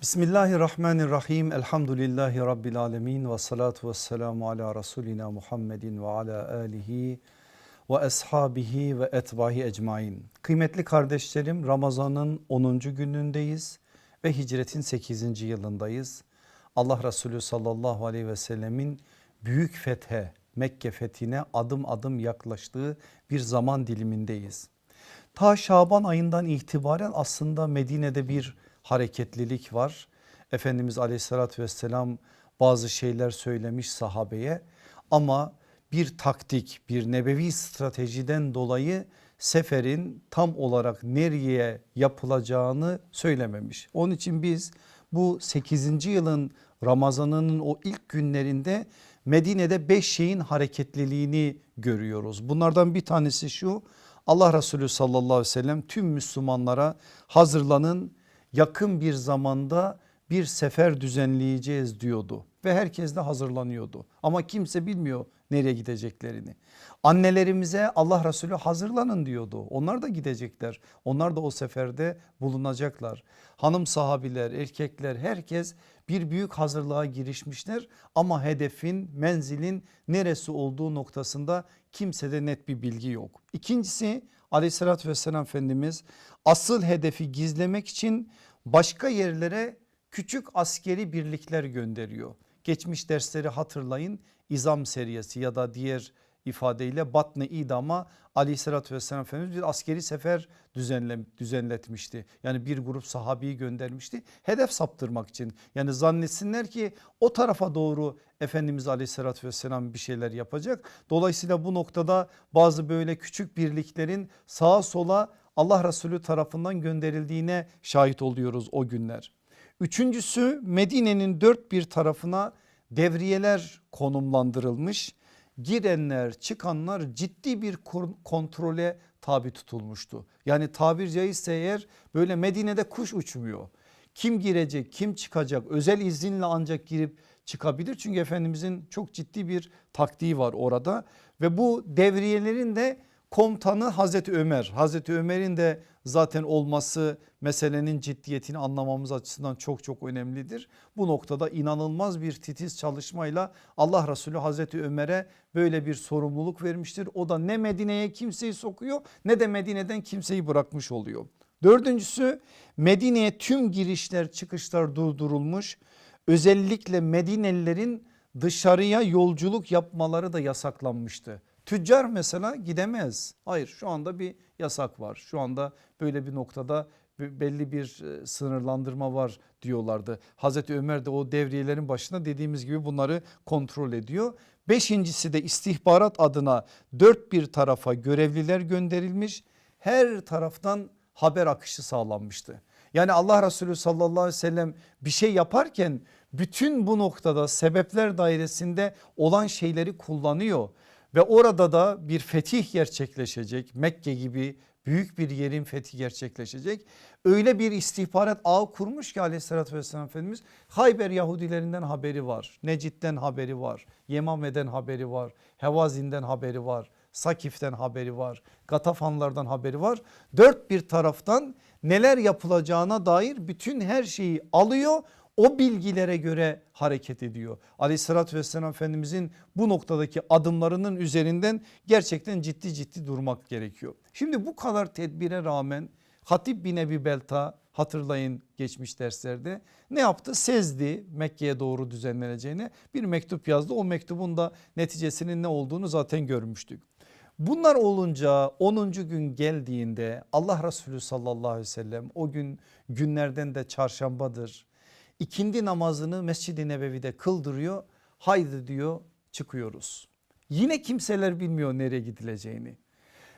Bismillahirrahmanirrahim. Elhamdülillahi Rabbil alemin ve salatu ve selamu ala Resulina Muhammedin ve ala alihi ve ashabihi ve etbahi ecmain. Kıymetli kardeşlerim Ramazan'ın 10. günündeyiz ve hicretin 8. yılındayız. Allah Resulü sallallahu aleyhi ve sellemin büyük fethe Mekke fethine adım adım yaklaştığı bir zaman dilimindeyiz. Ta Şaban ayından itibaren aslında Medine'de bir hareketlilik var. Efendimiz aleyhissalatü vesselam bazı şeyler söylemiş sahabeye ama bir taktik bir nebevi stratejiden dolayı seferin tam olarak nereye yapılacağını söylememiş. Onun için biz bu 8. yılın Ramazan'ının o ilk günlerinde Medine'de 5 şeyin hareketliliğini görüyoruz. Bunlardan bir tanesi şu Allah Resulü sallallahu aleyhi ve sellem tüm Müslümanlara hazırlanın yakın bir zamanda bir sefer düzenleyeceğiz diyordu ve herkes de hazırlanıyordu ama kimse bilmiyor nereye gideceklerini. Annelerimize Allah Resulü hazırlanın diyordu. Onlar da gidecekler. Onlar da o seferde bulunacaklar. Hanım sahabiler, erkekler herkes bir büyük hazırlığa girişmişler ama hedefin, menzilin neresi olduğu noktasında kimsede net bir bilgi yok. İkincisi aleyhissalatü vesselam Efendimiz asıl hedefi gizlemek için başka yerlere küçük askeri birlikler gönderiyor. Geçmiş dersleri hatırlayın İzam seriyesi ya da diğer ifadeyle Batne İdam'a aleyhissalatü vesselam Efendimiz bir askeri sefer düzenle, düzenletmişti. Yani bir grup sahabeyi göndermişti hedef saptırmak için. Yani zannetsinler ki o tarafa doğru Efendimiz aleyhissalatü vesselam bir şeyler yapacak. Dolayısıyla bu noktada bazı böyle küçük birliklerin sağa sola Allah Resulü tarafından gönderildiğine şahit oluyoruz o günler. Üçüncüsü Medine'nin dört bir tarafına devriyeler konumlandırılmış. Girenler çıkanlar ciddi bir kontrole tabi tutulmuştu. Yani tabir caizse eğer böyle Medine'de kuş uçmuyor. Kim girecek kim çıkacak özel izinle ancak girip çıkabilir. Çünkü Efendimizin çok ciddi bir taktiği var orada ve bu devriyelerin de komutanı Hazreti Ömer. Hazreti Ömer'in de zaten olması meselenin ciddiyetini anlamamız açısından çok çok önemlidir. Bu noktada inanılmaz bir titiz çalışmayla Allah Resulü Hazreti Ömer'e böyle bir sorumluluk vermiştir. O da ne Medine'ye kimseyi sokuyor ne de Medine'den kimseyi bırakmış oluyor. Dördüncüsü Medine'ye tüm girişler çıkışlar durdurulmuş. Özellikle Medinelilerin dışarıya yolculuk yapmaları da yasaklanmıştı. Tüccar mesela gidemez. Hayır şu anda bir yasak var. Şu anda böyle bir noktada belli bir e, sınırlandırma var diyorlardı. Hazreti Ömer de o devriyelerin başında dediğimiz gibi bunları kontrol ediyor. Beşincisi de istihbarat adına dört bir tarafa görevliler gönderilmiş. Her taraftan haber akışı sağlanmıştı. Yani Allah Resulü sallallahu aleyhi ve sellem bir şey yaparken bütün bu noktada sebepler dairesinde olan şeyleri kullanıyor. Ve orada da bir fetih gerçekleşecek Mekke gibi büyük bir yerin fethi gerçekleşecek. Öyle bir istihbarat ağı kurmuş ki aleyhissalatü vesselam Efendimiz Hayber Yahudilerinden haberi var. Necid'den haberi var. Yemame'den haberi var. Hevazin'den haberi var. Sakif'ten haberi var. Gatafanlardan haberi var. Dört bir taraftan neler yapılacağına dair bütün her şeyi alıyor o bilgilere göre hareket ediyor. Aleyhissalatü vesselam Efendimizin bu noktadaki adımlarının üzerinden gerçekten ciddi ciddi durmak gerekiyor. Şimdi bu kadar tedbire rağmen Hatip bin Ebi Belta hatırlayın geçmiş derslerde ne yaptı? Sezdi Mekke'ye doğru düzenleneceğini bir mektup yazdı. O mektubun da neticesinin ne olduğunu zaten görmüştük. Bunlar olunca 10. gün geldiğinde Allah Resulü sallallahu aleyhi ve sellem o gün günlerden de çarşambadır ikindi namazını Mescid-i Nebevi'de kıldırıyor. Haydi diyor çıkıyoruz. Yine kimseler bilmiyor nereye gidileceğini.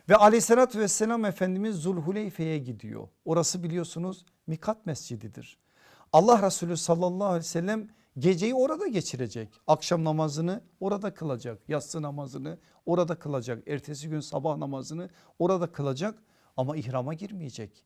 Ve aleyhissalatü vesselam Efendimiz Zulhuleyfe'ye gidiyor. Orası biliyorsunuz Mikat Mescididir. Allah Resulü sallallahu aleyhi ve sellem geceyi orada geçirecek. Akşam namazını orada kılacak. Yatsı namazını orada kılacak. Ertesi gün sabah namazını orada kılacak ama ihrama girmeyecek.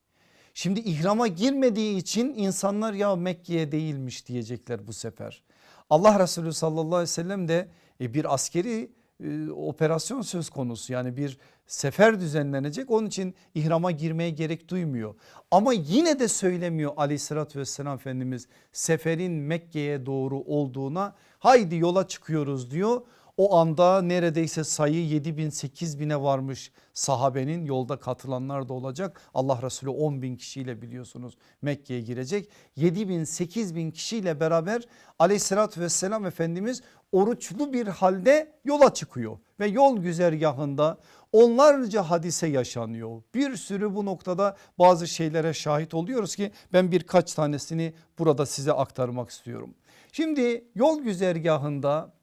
Şimdi ihrama girmediği için insanlar ya Mekke'ye değilmiş diyecekler bu sefer. Allah Resulü sallallahu aleyhi ve sellem de e, bir askeri e, operasyon söz konusu. Yani bir sefer düzenlenecek onun için ihrama girmeye gerek duymuyor. Ama yine de söylemiyor aleyhissalatü vesselam Efendimiz seferin Mekke'ye doğru olduğuna haydi yola çıkıyoruz diyor. O anda neredeyse sayı 7 bin 8 bine varmış sahabenin yolda katılanlar da olacak. Allah Resulü 10 bin kişiyle biliyorsunuz Mekke'ye girecek. 7 bin 8 bin kişiyle beraber aleyhissalatü vesselam Efendimiz oruçlu bir halde yola çıkıyor. Ve yol güzergahında onlarca hadise yaşanıyor. Bir sürü bu noktada bazı şeylere şahit oluyoruz ki ben birkaç tanesini burada size aktarmak istiyorum. Şimdi yol güzergahında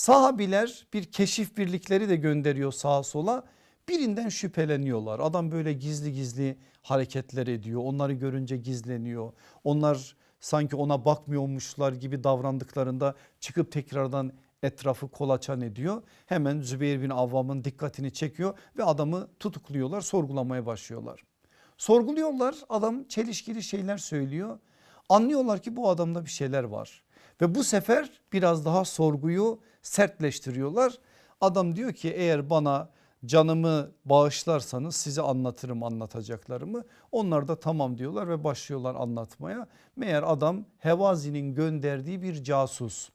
Sahabiler bir keşif birlikleri de gönderiyor sağa sola. Birinden şüpheleniyorlar. Adam böyle gizli gizli hareketler ediyor. Onları görünce gizleniyor. Onlar sanki ona bakmıyormuşlar gibi davrandıklarında çıkıp tekrardan etrafı kolaçan ediyor. Hemen Zübeyir bin Avvam'ın dikkatini çekiyor ve adamı tutukluyorlar sorgulamaya başlıyorlar. Sorguluyorlar adam çelişkili şeyler söylüyor. Anlıyorlar ki bu adamda bir şeyler var. Ve bu sefer biraz daha sorguyu sertleştiriyorlar. Adam diyor ki eğer bana canımı bağışlarsanız size anlatırım anlatacaklarımı. Onlar da tamam diyorlar ve başlıyorlar anlatmaya. Meğer adam Hevazi'nin gönderdiği bir casus.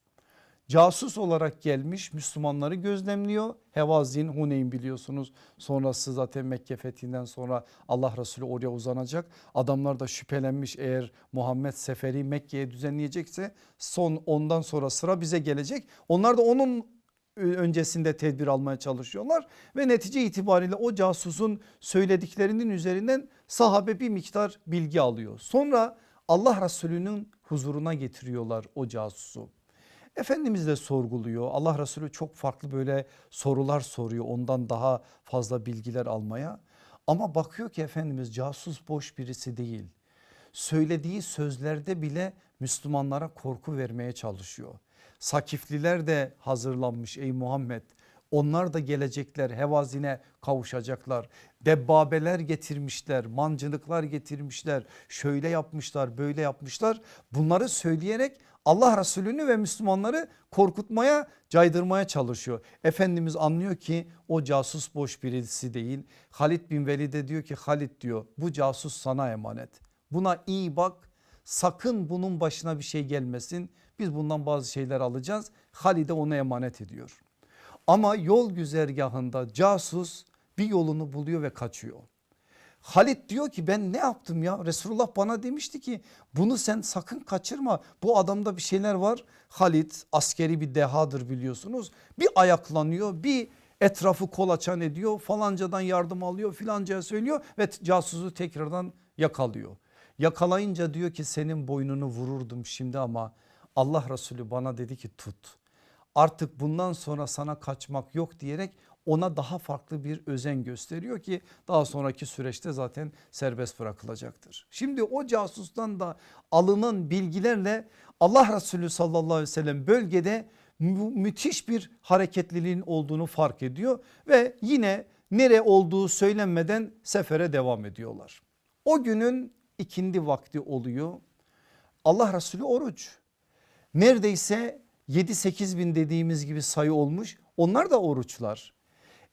Casus olarak gelmiş Müslümanları gözlemliyor. Hevazin Huneyn biliyorsunuz sonrası zaten Mekke fethinden sonra Allah Resulü oraya uzanacak. Adamlar da şüphelenmiş eğer Muhammed seferi Mekke'ye düzenleyecekse son ondan sonra sıra bize gelecek. Onlar da onun öncesinde tedbir almaya çalışıyorlar ve netice itibariyle o casusun söylediklerinin üzerinden sahabe bir miktar bilgi alıyor. Sonra Allah Resulü'nün huzuruna getiriyorlar o casusu. Efendimiz de sorguluyor. Allah Resulü çok farklı böyle sorular soruyor ondan daha fazla bilgiler almaya. Ama bakıyor ki Efendimiz casus boş birisi değil. Söylediği sözlerde bile Müslümanlara korku vermeye çalışıyor. Sakifliler de hazırlanmış ey Muhammed. Onlar da gelecekler hevazine kavuşacaklar. Debbabeler getirmişler, mancınıklar getirmişler. Şöyle yapmışlar, böyle yapmışlar. Bunları söyleyerek Allah Resulü'nü ve Müslümanları korkutmaya caydırmaya çalışıyor. Efendimiz anlıyor ki o casus boş birisi değil. Halid bin Velid'e diyor ki Halid diyor bu casus sana emanet. Buna iyi bak sakın bunun başına bir şey gelmesin. Biz bundan bazı şeyler alacağız. Halid'e onu emanet ediyor. Ama yol güzergahında casus bir yolunu buluyor ve kaçıyor. Halit diyor ki ben ne yaptım ya Resulullah bana demişti ki bunu sen sakın kaçırma bu adamda bir şeyler var. Halit askeri bir dehadır biliyorsunuz bir ayaklanıyor bir etrafı kolaçan ediyor falancadan yardım alıyor filancaya söylüyor ve casusu tekrardan yakalıyor. Yakalayınca diyor ki senin boynunu vururdum şimdi ama Allah Resulü bana dedi ki tut artık bundan sonra sana kaçmak yok diyerek ona daha farklı bir özen gösteriyor ki daha sonraki süreçte zaten serbest bırakılacaktır. Şimdi o casustan da alınan bilgilerle Allah Resulü sallallahu aleyhi ve sellem bölgede mü müthiş bir hareketliliğin olduğunu fark ediyor ve yine nere olduğu söylenmeden sefere devam ediyorlar. O günün ikindi vakti oluyor. Allah Resulü oruç. Neredeyse 7-8 bin dediğimiz gibi sayı olmuş. Onlar da oruçlar.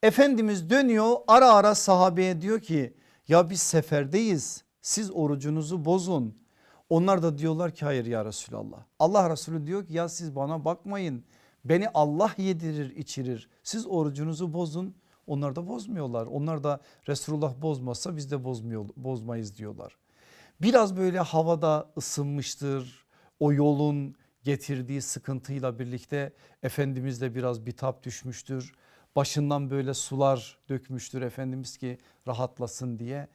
Efendimiz dönüyor ara ara sahabeye diyor ki ya biz seferdeyiz siz orucunuzu bozun. Onlar da diyorlar ki hayır ya Resulallah. Allah Resulü diyor ki ya siz bana bakmayın beni Allah yedirir içirir siz orucunuzu bozun. Onlar da bozmuyorlar onlar da Resulullah bozmazsa biz de bozmuyor, bozmayız diyorlar. Biraz böyle havada ısınmıştır o yolun getirdiği sıkıntıyla birlikte Efendimiz de biraz bitap düşmüştür başından böyle sular dökmüştür Efendimiz ki rahatlasın diye.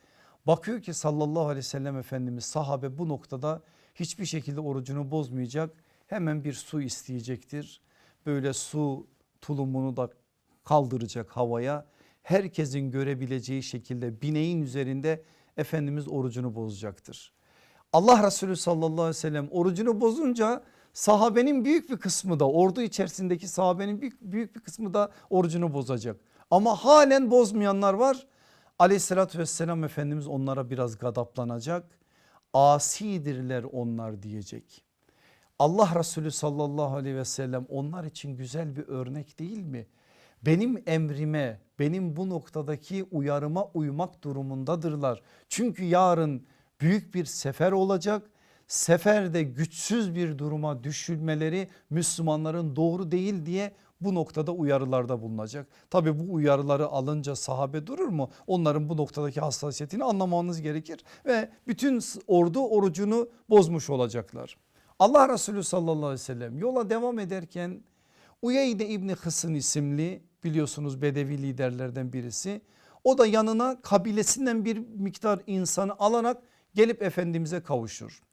Bakıyor ki sallallahu aleyhi ve sellem Efendimiz sahabe bu noktada hiçbir şekilde orucunu bozmayacak. Hemen bir su isteyecektir. Böyle su tulumunu da kaldıracak havaya. Herkesin görebileceği şekilde bineğin üzerinde Efendimiz orucunu bozacaktır. Allah Resulü sallallahu aleyhi ve sellem orucunu bozunca Sahabenin büyük bir kısmı da ordu içerisindeki sahabenin büyük, büyük bir kısmı da orucunu bozacak. Ama halen bozmayanlar var. Aleyhissalatü vesselam Efendimiz onlara biraz gadaplanacak. Asidirler onlar diyecek. Allah Resulü sallallahu aleyhi ve sellem onlar için güzel bir örnek değil mi? benim emrime benim bu noktadaki uyarıma uymak durumundadırlar. Çünkü yarın büyük bir sefer olacak. Seferde güçsüz bir duruma düşülmeleri Müslümanların doğru değil diye bu noktada uyarılarda bulunacak. Tabi bu uyarıları alınca sahabe durur mu? Onların bu noktadaki hassasiyetini anlamanız gerekir ve bütün ordu orucunu bozmuş olacaklar. Allah Resulü sallallahu aleyhi ve sellem yola devam ederken Uyeyde İbni Hısın isimli biliyorsunuz Bedevi liderlerden birisi. O da yanına kabilesinden bir miktar insanı alarak gelip Efendimiz'e kavuşur.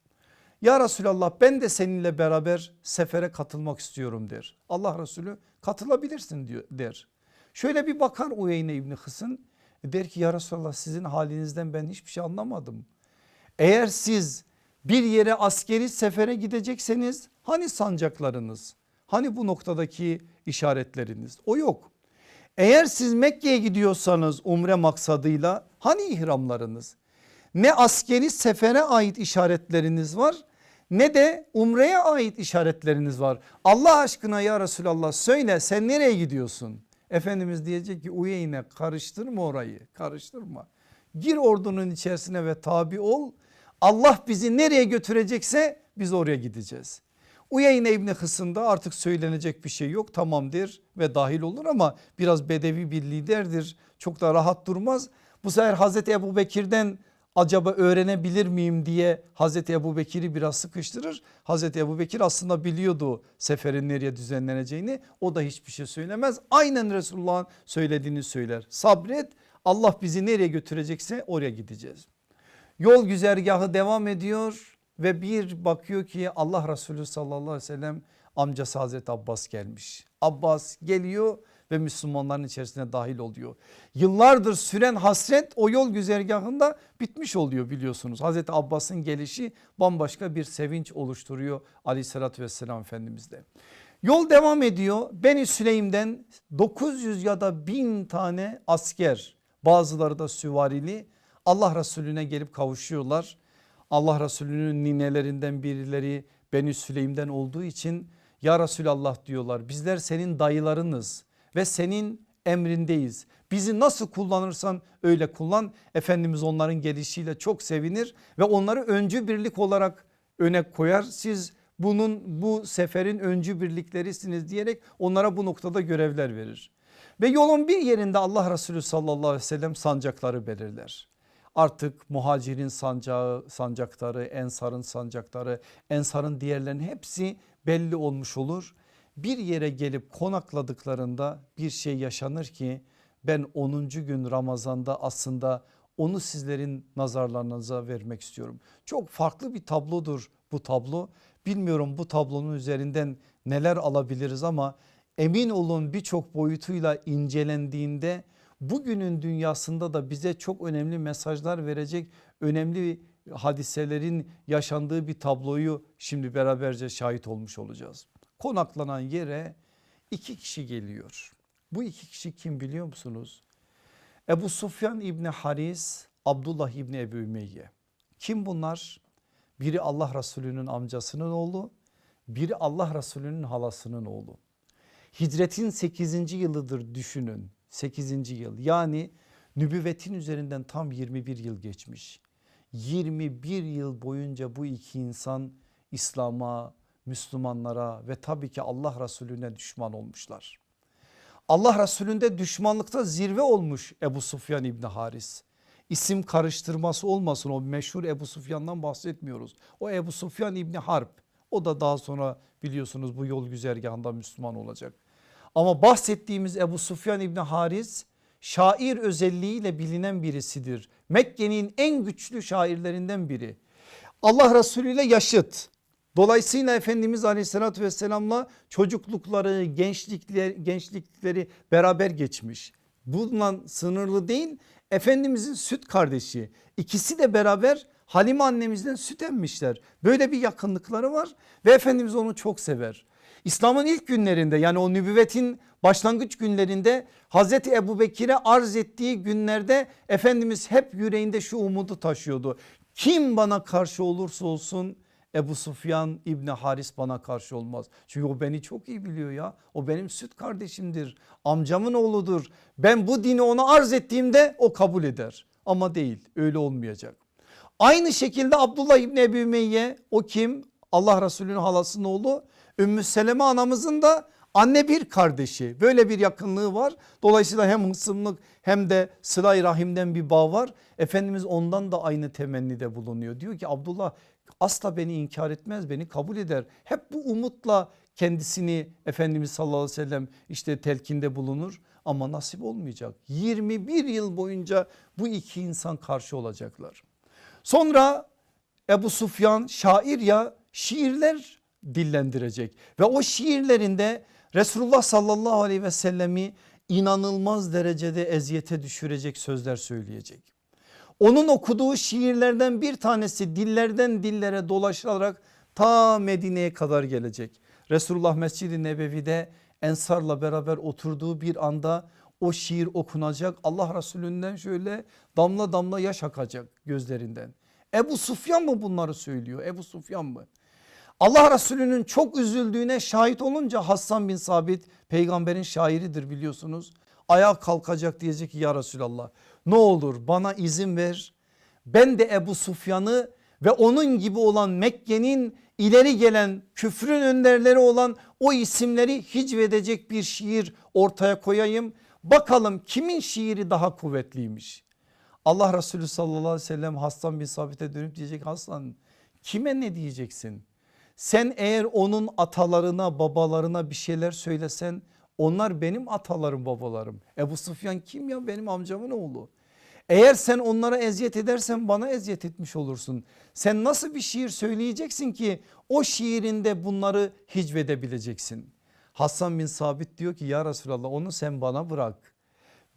Ya Resulallah ben de seninle beraber sefere katılmak istiyorum der. Allah Resulü katılabilirsin diyor der. Şöyle bir bakar Uyeyne İbni Hısın der ki ya Resulallah sizin halinizden ben hiçbir şey anlamadım. Eğer siz bir yere askeri sefere gidecekseniz hani sancaklarınız? Hani bu noktadaki işaretleriniz? O yok. Eğer siz Mekke'ye gidiyorsanız umre maksadıyla hani ihramlarınız? Ne askeri sefere ait işaretleriniz var ne de umreye ait işaretleriniz var. Allah aşkına ya Resulallah söyle sen nereye gidiyorsun? Efendimiz diyecek ki Uyeyne karıştırma orayı karıştırma. Gir ordunun içerisine ve tabi ol. Allah bizi nereye götürecekse biz oraya gideceğiz. Uyeyne İbni Hısın'da artık söylenecek bir şey yok tamamdır ve dahil olur ama biraz bedevi bir liderdir. Çok da rahat durmaz. Bu sefer Hazreti Ebu Bekir'den acaba öğrenebilir miyim diye Hazreti Ebu Bekir'i biraz sıkıştırır. Hazreti Ebu Bekir aslında biliyordu seferin nereye düzenleneceğini o da hiçbir şey söylemez. Aynen Resulullah'ın söylediğini söyler. Sabret Allah bizi nereye götürecekse oraya gideceğiz. Yol güzergahı devam ediyor ve bir bakıyor ki Allah Resulü sallallahu aleyhi ve sellem amcası Hazreti Abbas gelmiş. Abbas geliyor ve Müslümanların içerisine dahil oluyor. Yıllardır süren hasret o yol güzergahında bitmiş oluyor biliyorsunuz. Hazreti Abbas'ın gelişi bambaşka bir sevinç oluşturuyor aleyhissalatü vesselam Efendimiz'de. Yol devam ediyor. Beni Süleym'den 900 ya da 1000 tane asker bazıları da süvarili Allah Resulüne gelip kavuşuyorlar. Allah Resulü'nün ninelerinden birileri Beni Süleym'den olduğu için ya Resulallah diyorlar bizler senin dayılarınız ve senin emrindeyiz. Bizi nasıl kullanırsan öyle kullan. Efendimiz onların gelişiyle çok sevinir ve onları öncü birlik olarak öne koyar. Siz bunun bu seferin öncü birliklerisiniz diyerek onlara bu noktada görevler verir. Ve yolun bir yerinde Allah Resulü sallallahu aleyhi ve sellem sancakları belirler. Artık muhacirin sancağı, sancakları, ensarın sancakları, ensarın diğerlerinin hepsi belli olmuş olur. Bir yere gelip konakladıklarında bir şey yaşanır ki ben 10. gün Ramazan'da aslında onu sizlerin nazarlarınıza vermek istiyorum. Çok farklı bir tablodur bu tablo. Bilmiyorum bu tablonun üzerinden neler alabiliriz ama emin olun birçok boyutuyla incelendiğinde bugünün dünyasında da bize çok önemli mesajlar verecek önemli hadiselerin yaşandığı bir tabloyu şimdi beraberce şahit olmuş olacağız. Konaklanan yere iki kişi geliyor. Bu iki kişi kim biliyor musunuz? Ebu Sufyan İbni Haris, Abdullah İbni Ebu Ümeyye. Kim bunlar? Biri Allah Resulü'nün amcasının oğlu, biri Allah Resulü'nün halasının oğlu. Hicretin 8. yılıdır düşünün 8. yıl yani nübüvvetin üzerinden tam 21 yıl geçmiş. 21 yıl boyunca bu iki insan İslam'a, Müslümanlara ve tabii ki Allah Resulüne düşman olmuşlar. Allah Resulünde düşmanlıkta zirve olmuş Ebu Sufyan İbni Haris. İsim karıştırması olmasın o meşhur Ebu Sufyan'dan bahsetmiyoruz. O Ebu Sufyan İbni Harp o da daha sonra biliyorsunuz bu yol güzergahında Müslüman olacak. Ama bahsettiğimiz Ebu Sufyan İbni Haris şair özelliğiyle bilinen birisidir. Mekke'nin en güçlü şairlerinden biri. Allah Resulü ile yaşıt. Dolayısıyla Efendimiz Aleyhisselatü Vesselam'la çocuklukları, gençlikleri, gençlikleri beraber geçmiş. Bununla sınırlı değil Efendimizin süt kardeşi. İkisi de beraber Halime annemizden süt emmişler. Böyle bir yakınlıkları var ve Efendimiz onu çok sever. İslam'ın ilk günlerinde yani o nübüvvetin başlangıç günlerinde Hazreti Ebu Bekir'e arz ettiği günlerde Efendimiz hep yüreğinde şu umudu taşıyordu. Kim bana karşı olursa olsun Ebu Sufyan İbni Haris bana karşı olmaz. Çünkü o beni çok iyi biliyor ya. O benim süt kardeşimdir. Amcamın oğludur. Ben bu dini ona arz ettiğimde o kabul eder. Ama değil öyle olmayacak. Aynı şekilde Abdullah İbni Ebi Ümeyye o kim? Allah Resulü'nün halasının oğlu. Ümmü Seleme anamızın da anne bir kardeşi. Böyle bir yakınlığı var. Dolayısıyla hem hısımlık hem de sıla rahimden bir bağ var. Efendimiz ondan da aynı temennide bulunuyor. Diyor ki Abdullah asla beni inkar etmez beni kabul eder. Hep bu umutla kendisini Efendimiz sallallahu aleyhi ve sellem işte telkinde bulunur ama nasip olmayacak. 21 yıl boyunca bu iki insan karşı olacaklar. Sonra Ebu Sufyan şair ya şiirler dillendirecek ve o şiirlerinde Resulullah sallallahu aleyhi ve sellemi inanılmaz derecede eziyete düşürecek sözler söyleyecek. Onun okuduğu şiirlerden bir tanesi dillerden dillere dolaşarak ta Medine'ye kadar gelecek. Resulullah Mescid-i Nebevi'de Ensar'la beraber oturduğu bir anda o şiir okunacak. Allah Resulünden şöyle damla damla yaş akacak gözlerinden. Ebu Sufyan mı bunları söylüyor? Ebu Sufyan mı? Allah Resulü'nün çok üzüldüğüne şahit olunca Hassan bin Sabit peygamberin şairidir biliyorsunuz. Ayağa kalkacak diyecek ki ya Resulallah ne olur bana izin ver. Ben de Ebu Sufyan'ı ve onun gibi olan Mekke'nin ileri gelen küfrün önderleri olan o isimleri hicvedecek bir şiir ortaya koyayım. Bakalım kimin şiiri daha kuvvetliymiş. Allah Resulü sallallahu aleyhi ve sellem Hassan bin Sabit'e dönüp diyecek Hassan kime ne diyeceksin? Sen eğer onun atalarına babalarına bir şeyler söylesen onlar benim atalarım babalarım. Ebu Sufyan kim ya benim amcamın oğlu. Eğer sen onlara eziyet edersen bana eziyet etmiş olursun. Sen nasıl bir şiir söyleyeceksin ki o şiirinde bunları hicvedebileceksin. Hasan bin Sabit diyor ki ya Resulallah onu sen bana bırak.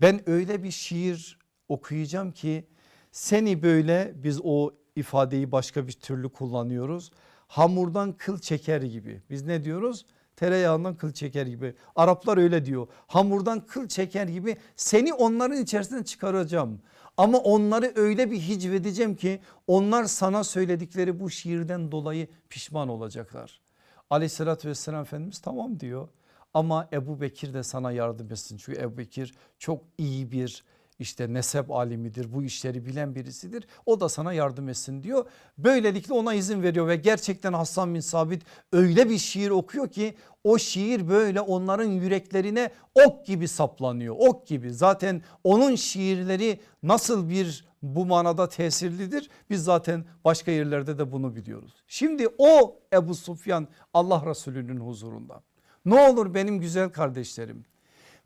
Ben öyle bir şiir okuyacağım ki seni böyle biz o ifadeyi başka bir türlü kullanıyoruz. Hamurdan kıl çeker gibi. Biz ne diyoruz? Tereyağından kıl çeker gibi. Araplar öyle diyor. Hamurdan kıl çeker gibi seni onların içerisinden çıkaracağım. Ama onları öyle bir hicvedeceğim ki onlar sana söyledikleri bu şiirden dolayı pişman olacaklar. Aleyhissalatü vesselam Efendimiz tamam diyor. Ama Ebu Bekir de sana yardım etsin. Çünkü Ebu Bekir çok iyi bir işte nesep alimidir bu işleri bilen birisidir o da sana yardım etsin diyor. Böylelikle ona izin veriyor ve gerçekten Hasan bin Sabit öyle bir şiir okuyor ki o şiir böyle onların yüreklerine ok gibi saplanıyor ok gibi zaten onun şiirleri nasıl bir bu manada tesirlidir biz zaten başka yerlerde de bunu biliyoruz. Şimdi o Ebu Sufyan Allah Resulü'nün huzurunda ne olur benim güzel kardeşlerim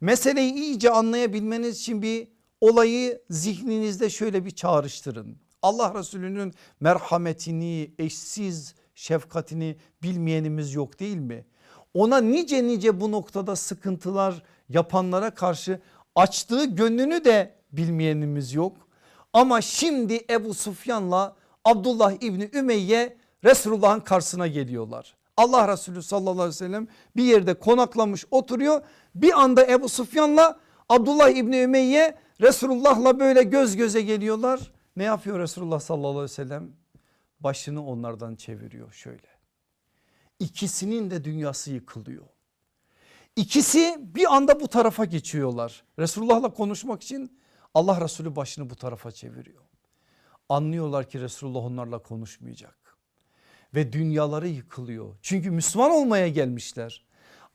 meseleyi iyice anlayabilmeniz için bir olayı zihninizde şöyle bir çağrıştırın. Allah Resulü'nün merhametini, eşsiz şefkatini bilmeyenimiz yok değil mi? Ona nice nice bu noktada sıkıntılar yapanlara karşı açtığı gönlünü de bilmeyenimiz yok. Ama şimdi Ebu Sufyan'la Abdullah İbni Ümeyye Resulullah'ın karşısına geliyorlar. Allah Resulü sallallahu aleyhi ve sellem bir yerde konaklamış oturuyor. Bir anda Ebu Sufyan'la Abdullah İbni Ümeyye Resulullah'la böyle göz göze geliyorlar. Ne yapıyor Resulullah sallallahu aleyhi ve sellem? Başını onlardan çeviriyor şöyle. İkisinin de dünyası yıkılıyor. İkisi bir anda bu tarafa geçiyorlar. Resulullah'la konuşmak için Allah Resulü başını bu tarafa çeviriyor. Anlıyorlar ki Resulullah onlarla konuşmayacak. Ve dünyaları yıkılıyor. Çünkü Müslüman olmaya gelmişler.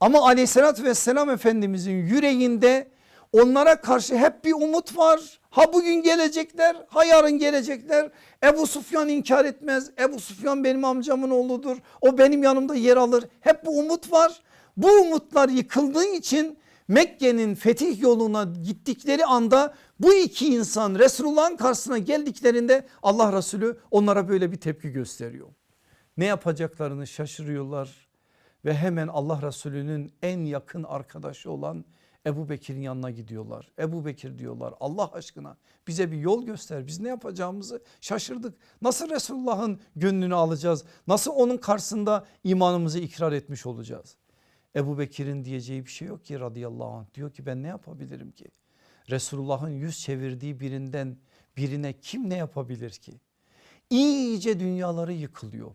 Ama aleyhissalatü vesselam Efendimizin yüreğinde Onlara karşı hep bir umut var. Ha bugün gelecekler ha yarın gelecekler. Ebu Sufyan inkar etmez. Ebu Sufyan benim amcamın oğludur. O benim yanımda yer alır. Hep bu umut var. Bu umutlar yıkıldığı için Mekke'nin fetih yoluna gittikleri anda bu iki insan Resulullah'ın karşısına geldiklerinde Allah Resulü onlara böyle bir tepki gösteriyor. Ne yapacaklarını şaşırıyorlar ve hemen Allah Resulü'nün en yakın arkadaşı olan Ebu Bekir'in yanına gidiyorlar. Ebu Bekir diyorlar Allah aşkına bize bir yol göster. Biz ne yapacağımızı şaşırdık. Nasıl Resulullah'ın gönlünü alacağız? Nasıl onun karşısında imanımızı ikrar etmiş olacağız? Ebu Bekir'in diyeceği bir şey yok ki radıyallahu anh. Diyor ki ben ne yapabilirim ki? Resulullah'ın yüz çevirdiği birinden birine kim ne yapabilir ki? İyice dünyaları yıkılıyor.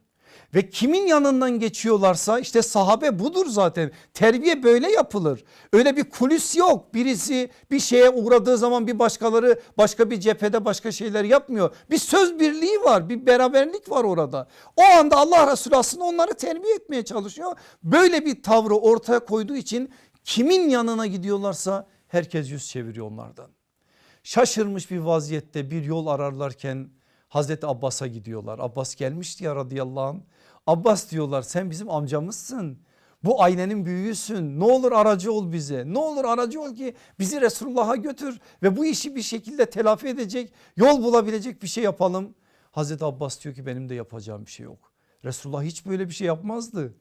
Ve kimin yanından geçiyorlarsa işte sahabe budur zaten. Terbiye böyle yapılır. Öyle bir kulis yok. Birisi bir şeye uğradığı zaman bir başkaları başka bir cephede başka şeyler yapmıyor. Bir söz birliği var bir beraberlik var orada. O anda Allah Resulü aslında onları terbiye etmeye çalışıyor. Böyle bir tavrı ortaya koyduğu için kimin yanına gidiyorlarsa herkes yüz çeviriyor onlardan. Şaşırmış bir vaziyette bir yol ararlarken Hazreti Abbas'a gidiyorlar. Abbas gelmişti ya radıyallahu anh. Abbas diyorlar sen bizim amcamızsın. Bu ailenin büyüğüsün. Ne olur aracı ol bize. Ne olur aracı ol ki bizi Resulullah'a götür ve bu işi bir şekilde telafi edecek, yol bulabilecek bir şey yapalım. Hazreti Abbas diyor ki benim de yapacağım bir şey yok. Resulullah hiç böyle bir şey yapmazdı.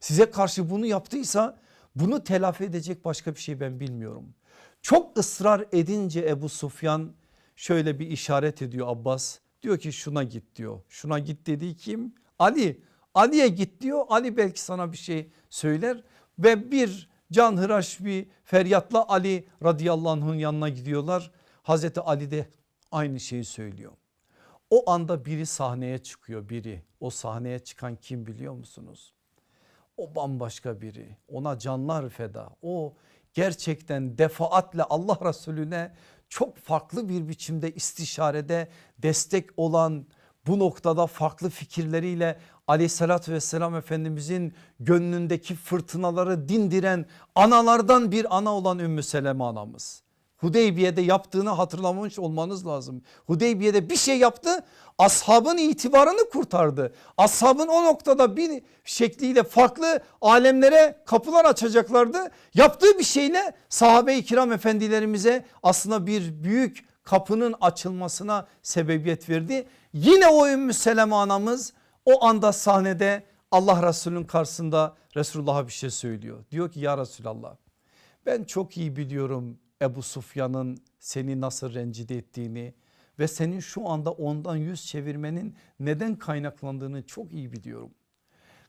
Size karşı bunu yaptıysa bunu telafi edecek başka bir şey ben bilmiyorum. Çok ısrar edince Ebu Sufyan şöyle bir işaret ediyor Abbas. Diyor ki şuna git diyor. Şuna git dediği kim? Ali. Ali'ye git diyor. Ali belki sana bir şey söyler ve bir canhıraş bir feryatla Ali radıyallahu anh'ın yanına gidiyorlar. Hazreti Ali de aynı şeyi söylüyor. O anda biri sahneye çıkıyor biri. O sahneye çıkan kim biliyor musunuz? O bambaşka biri. Ona canlar feda. O gerçekten defaatle Allah Resulüne çok farklı bir biçimde istişarede destek olan bu noktada farklı fikirleriyle aleyhissalatü vesselam efendimizin gönlündeki fırtınaları dindiren analardan bir ana olan Ümmü Seleme anamız. Hudeybiye'de yaptığını hatırlamış olmanız lazım. Hudeybiye'de bir şey yaptı ashabın itibarını kurtardı. Ashabın o noktada bir şekliyle farklı alemlere kapılar açacaklardı. Yaptığı bir şeyle sahabe-i kiram efendilerimize aslında bir büyük kapının açılmasına sebebiyet verdi. Yine o Ümmü Seleme anamız o anda sahnede Allah Resulü'nün karşısında Resulullah'a bir şey söylüyor. Diyor ki ya Resulallah ben çok iyi biliyorum Ebu Sufyan'ın seni nasıl rencide ettiğini ve senin şu anda ondan yüz çevirmenin neden kaynaklandığını çok iyi biliyorum.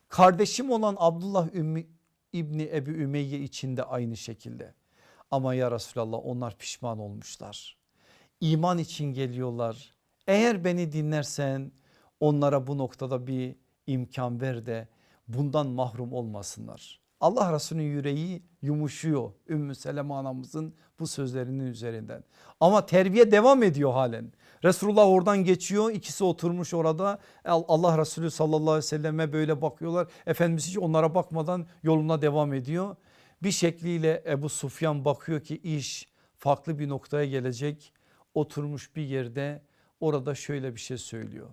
Kardeşim olan Abdullah Ümmü, İbni Ebu Ümeyye için de aynı şekilde. Ama ya Resulallah onlar pişman olmuşlar. İman için geliyorlar. Eğer beni dinlersen onlara bu noktada bir imkan ver de bundan mahrum olmasınlar. Allah Resulü'nün yüreği yumuşuyor Ümmü Seleme anamızın bu sözlerinin üzerinden. Ama terbiye devam ediyor halen. Resulullah oradan geçiyor ikisi oturmuş orada Allah Resulü sallallahu aleyhi ve selleme böyle bakıyorlar. Efendimiz hiç onlara bakmadan yoluna devam ediyor. Bir şekliyle Ebu Sufyan bakıyor ki iş farklı bir noktaya gelecek. Oturmuş bir yerde orada şöyle bir şey söylüyor.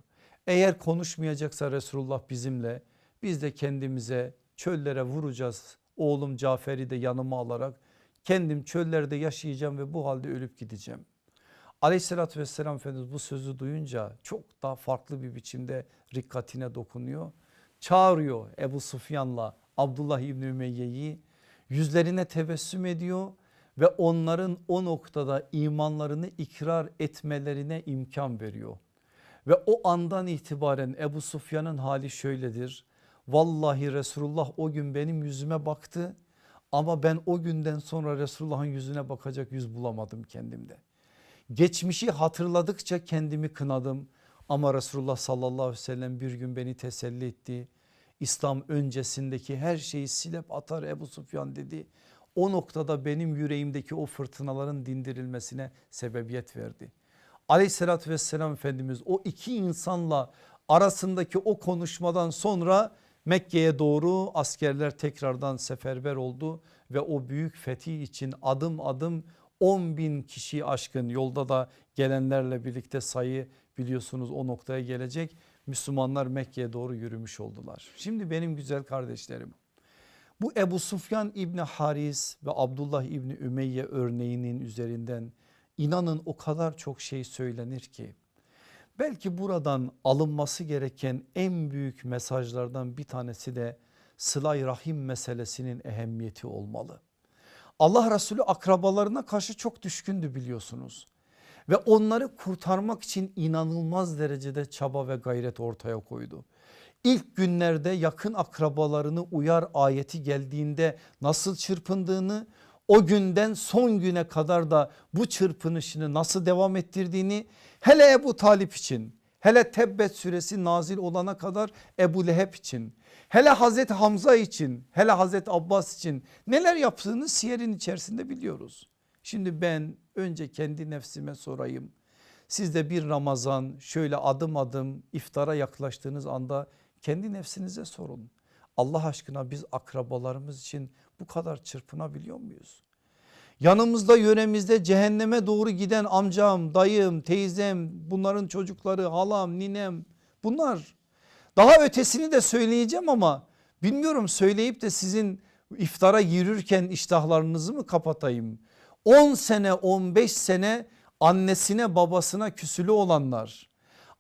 Eğer konuşmayacaksa Resulullah bizimle biz de kendimize çöllere vuracağız. Oğlum Cafer'i de yanıma alarak kendim çöllerde yaşayacağım ve bu halde ölüp gideceğim. Aleyhissalatü vesselam Efendimiz bu sözü duyunca çok daha farklı bir biçimde rikkatine dokunuyor. Çağırıyor Ebu Sufyan'la Abdullah İbni Ümeyye'yi yüzlerine tebessüm ediyor ve onların o noktada imanlarını ikrar etmelerine imkan veriyor. Ve o andan itibaren Ebu Sufyan'ın hali şöyledir. Vallahi Resulullah o gün benim yüzüme baktı ama ben o günden sonra Resulullah'ın yüzüne bakacak yüz bulamadım kendimde. Geçmişi hatırladıkça kendimi kınadım ama Resulullah sallallahu aleyhi ve sellem bir gün beni teselli etti. İslam öncesindeki her şeyi silip atar Ebu Sufyan dedi. O noktada benim yüreğimdeki o fırtınaların dindirilmesine sebebiyet verdi. Aleyhissalatü vesselam Efendimiz o iki insanla arasındaki o konuşmadan sonra Mekke'ye doğru askerler tekrardan seferber oldu ve o büyük fetih için adım adım 10 bin kişi aşkın yolda da gelenlerle birlikte sayı biliyorsunuz o noktaya gelecek. Müslümanlar Mekke'ye doğru yürümüş oldular. Şimdi benim güzel kardeşlerim bu Ebu Sufyan İbni Haris ve Abdullah İbni Ümeyye örneğinin üzerinden inanın o kadar çok şey söylenir ki belki buradan alınması gereken en büyük mesajlardan bir tanesi de sılay rahim meselesinin ehemmiyeti olmalı. Allah Resulü akrabalarına karşı çok düşkündü biliyorsunuz ve onları kurtarmak için inanılmaz derecede çaba ve gayret ortaya koydu. İlk günlerde yakın akrabalarını uyar ayeti geldiğinde nasıl çırpındığını o günden son güne kadar da bu çırpınışını nasıl devam ettirdiğini hele Ebu Talip için Hele Tebbet suresi nazil olana kadar Ebu Leheb için. Hele Hazreti Hamza için, hele Hazreti Abbas için neler yaptığını siyerin içerisinde biliyoruz. Şimdi ben önce kendi nefsime sorayım. Siz de bir Ramazan şöyle adım adım iftara yaklaştığınız anda kendi nefsinize sorun. Allah aşkına biz akrabalarımız için bu kadar çırpınabiliyor muyuz? Yanımızda yöremizde cehenneme doğru giden amcam, dayım, teyzem, bunların çocukları, halam, ninem bunlar. Daha ötesini de söyleyeceğim ama bilmiyorum söyleyip de sizin iftara yürürken iştahlarınızı mı kapatayım? 10 sene 15 sene annesine babasına küsülü olanlar,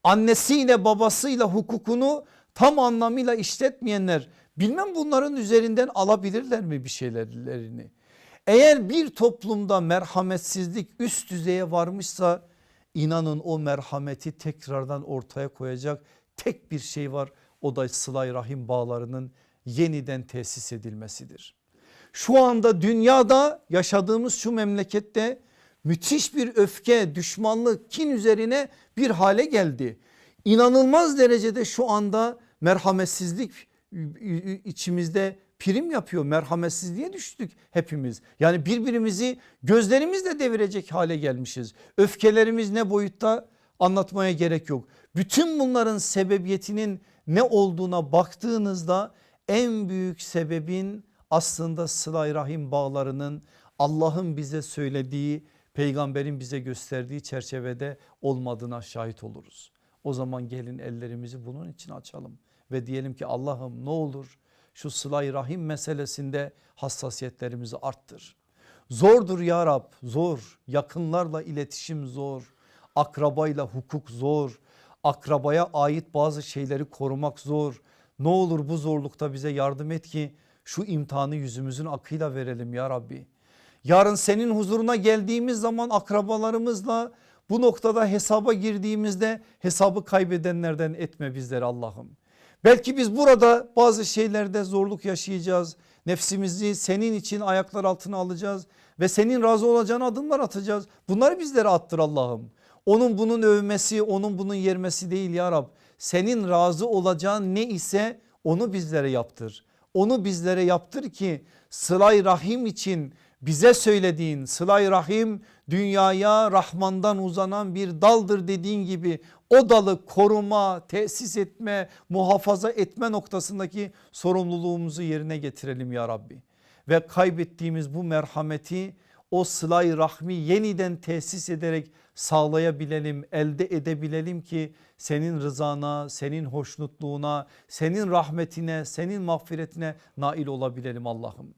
annesiyle babasıyla hukukunu tam anlamıyla işletmeyenler bilmem bunların üzerinden alabilirler mi bir şeylerini? Eğer bir toplumda merhametsizlik üst düzeye varmışsa inanın o merhameti tekrardan ortaya koyacak tek bir şey var. O da sılay rahim bağlarının yeniden tesis edilmesidir. Şu anda dünyada yaşadığımız şu memlekette müthiş bir öfke, düşmanlık, kin üzerine bir hale geldi. İnanılmaz derecede şu anda merhametsizlik içimizde prim yapıyor. Merhametsizliğe düştük hepimiz. Yani birbirimizi gözlerimizle devirecek hale gelmişiz. Öfkelerimiz ne boyutta anlatmaya gerek yok. Bütün bunların sebebiyetinin ne olduğuna baktığınızda en büyük sebebin aslında sılay rahim bağlarının Allah'ın bize söylediği peygamberin bize gösterdiği çerçevede olmadığına şahit oluruz. O zaman gelin ellerimizi bunun için açalım ve diyelim ki Allah'ım ne olur şu sılay rahim meselesinde hassasiyetlerimizi arttır. Zordur ya Rab zor yakınlarla iletişim zor akrabayla hukuk zor akrabaya ait bazı şeyleri korumak zor. Ne olur bu zorlukta bize yardım et ki şu imtihanı yüzümüzün akıyla verelim ya Rabbi. Yarın senin huzuruna geldiğimiz zaman akrabalarımızla bu noktada hesaba girdiğimizde hesabı kaybedenlerden etme bizleri Allah'ım. Belki biz burada bazı şeylerde zorluk yaşayacağız. Nefsimizi senin için ayaklar altına alacağız ve senin razı olacağın adımlar atacağız. Bunları bizlere attır Allah'ım. Onun bunun övmesi onun bunun yermesi değil ya Rab. Senin razı olacağın ne ise onu bizlere yaptır. Onu bizlere yaptır ki sılay rahim için bize söylediğin sılay rahim dünyaya Rahman'dan uzanan bir daldır dediğin gibi o dalı koruma, tesis etme, muhafaza etme noktasındaki sorumluluğumuzu yerine getirelim ya Rabbi. Ve kaybettiğimiz bu merhameti o sılay rahmi yeniden tesis ederek sağlayabilelim, elde edebilelim ki senin rızana, senin hoşnutluğuna, senin rahmetine, senin mağfiretine nail olabilelim Allah'ım.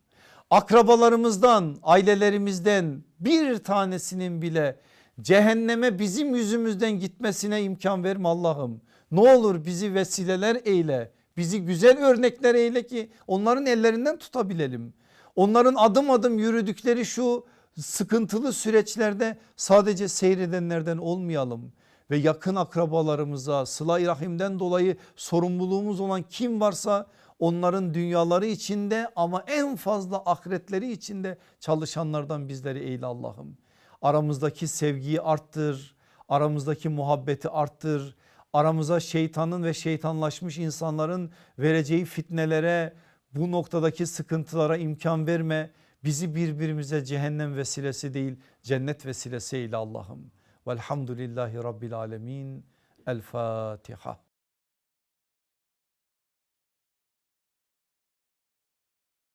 Akrabalarımızdan, ailelerimizden bir tanesinin bile cehenneme bizim yüzümüzden gitmesine imkan verme Allah'ım. Ne olur bizi vesileler eyle, bizi güzel örnekler eyle ki onların ellerinden tutabilelim. Onların adım adım yürüdükleri şu sıkıntılı süreçlerde sadece seyredenlerden olmayalım ve yakın akrabalarımıza sıla rahimden dolayı sorumluluğumuz olan kim varsa onların dünyaları içinde ama en fazla ahiretleri içinde çalışanlardan bizleri eyle Allah'ım. Aramızdaki sevgiyi arttır, aramızdaki muhabbeti arttır, aramıza şeytanın ve şeytanlaşmış insanların vereceği fitnelere bu noktadaki sıkıntılara imkan verme. Bizi birbirimize cehennem vesilesi değil cennet vesilesi eyle Allah'ım. Velhamdülillahi Rabbil Alemin. El Fatiha.